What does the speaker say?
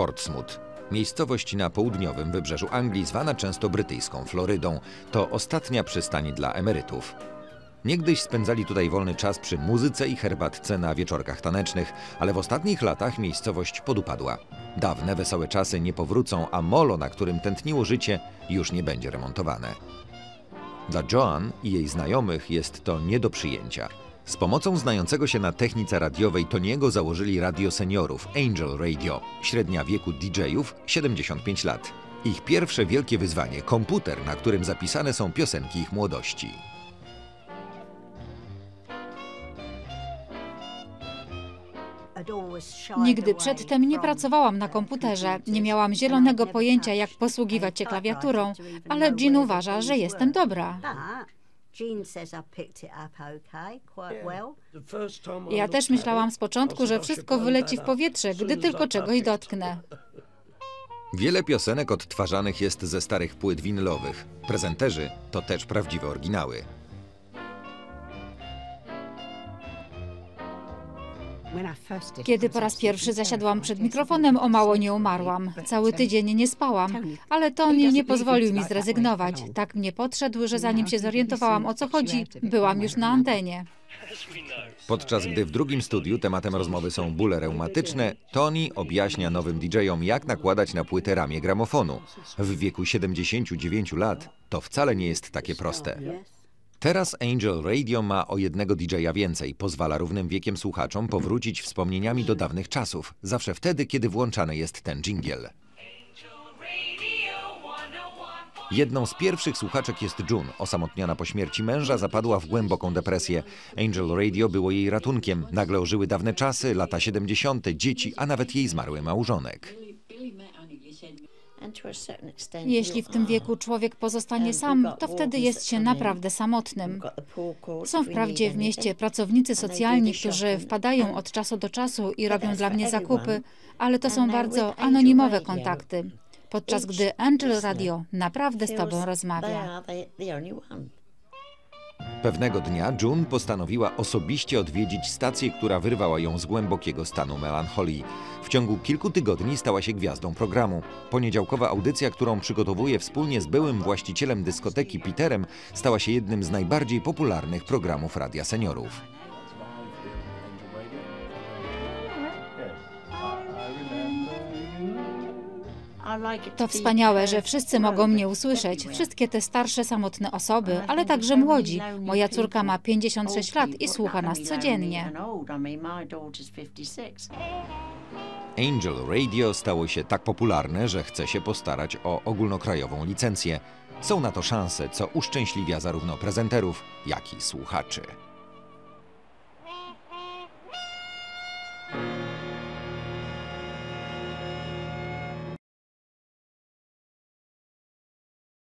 Portsmouth. Miejscowość na południowym wybrzeżu Anglii, zwana często brytyjską Florydą. To ostatnia przystań dla emerytów. Niegdyś spędzali tutaj wolny czas przy muzyce i herbatce na wieczorkach tanecznych, ale w ostatnich latach miejscowość podupadła. Dawne wesołe czasy nie powrócą, a molo, na którym tętniło życie, już nie będzie remontowane. Dla Joan i jej znajomych jest to nie do przyjęcia. Z pomocą znającego się na technice radiowej Toniego założyli radio seniorów Angel Radio. Średnia wieku DJ-ów 75 lat. Ich pierwsze wielkie wyzwanie komputer, na którym zapisane są piosenki ich młodości. Nigdy przedtem nie pracowałam na komputerze, nie miałam zielonego pojęcia, jak posługiwać się klawiaturą, ale Jean uważa, że jestem dobra. Ja też myślałam z początku, że wszystko wyleci w powietrze, gdy tylko czegoś dotknę. Wiele piosenek odtwarzanych jest ze starych płyt winylowych. Prezenterzy to też prawdziwe oryginały. Kiedy po raz pierwszy zasiadłam przed mikrofonem, o mało nie umarłam. Cały tydzień nie spałam, ale Tony nie pozwolił mi zrezygnować. Tak mnie podszedł, że zanim się zorientowałam o co chodzi, byłam już na antenie. Podczas gdy w drugim studiu tematem rozmowy są bóle reumatyczne, Tony objaśnia nowym DJ-om, jak nakładać na płytę ramię gramofonu. W wieku 79 lat to wcale nie jest takie proste. Teraz Angel Radio ma o jednego DJ-a więcej. Pozwala równym wiekiem słuchaczom powrócić wspomnieniami do dawnych czasów. Zawsze wtedy, kiedy włączany jest ten dżingiel. Jedną z pierwszych słuchaczek jest June. Osamotniona po śmierci męża zapadła w głęboką depresję. Angel Radio było jej ratunkiem. Nagle ożyły dawne czasy, lata 70., dzieci, a nawet jej zmarły małżonek. Jeśli w tym wieku człowiek pozostanie sam, to wtedy jest się naprawdę samotnym. Są wprawdzie w mieście pracownicy socjalni, którzy wpadają od czasu do czasu i robią dla mnie zakupy, ale to są bardzo anonimowe kontakty, podczas gdy Angel Radio naprawdę z tobą rozmawia. Pewnego dnia June postanowiła osobiście odwiedzić stację, która wyrwała ją z głębokiego stanu melancholii. W ciągu kilku tygodni stała się gwiazdą programu. Poniedziałkowa audycja, którą przygotowuje wspólnie z byłym właścicielem dyskoteki Peterem, stała się jednym z najbardziej popularnych programów Radia Seniorów. To wspaniałe, że wszyscy mogą mnie usłyszeć. Wszystkie te starsze, samotne osoby, ale także młodzi. Moja córka ma 56 lat i słucha nas codziennie. Angel Radio stało się tak popularne, że chce się postarać o ogólnokrajową licencję. Są na to szanse, co uszczęśliwia zarówno prezenterów, jak i słuchaczy.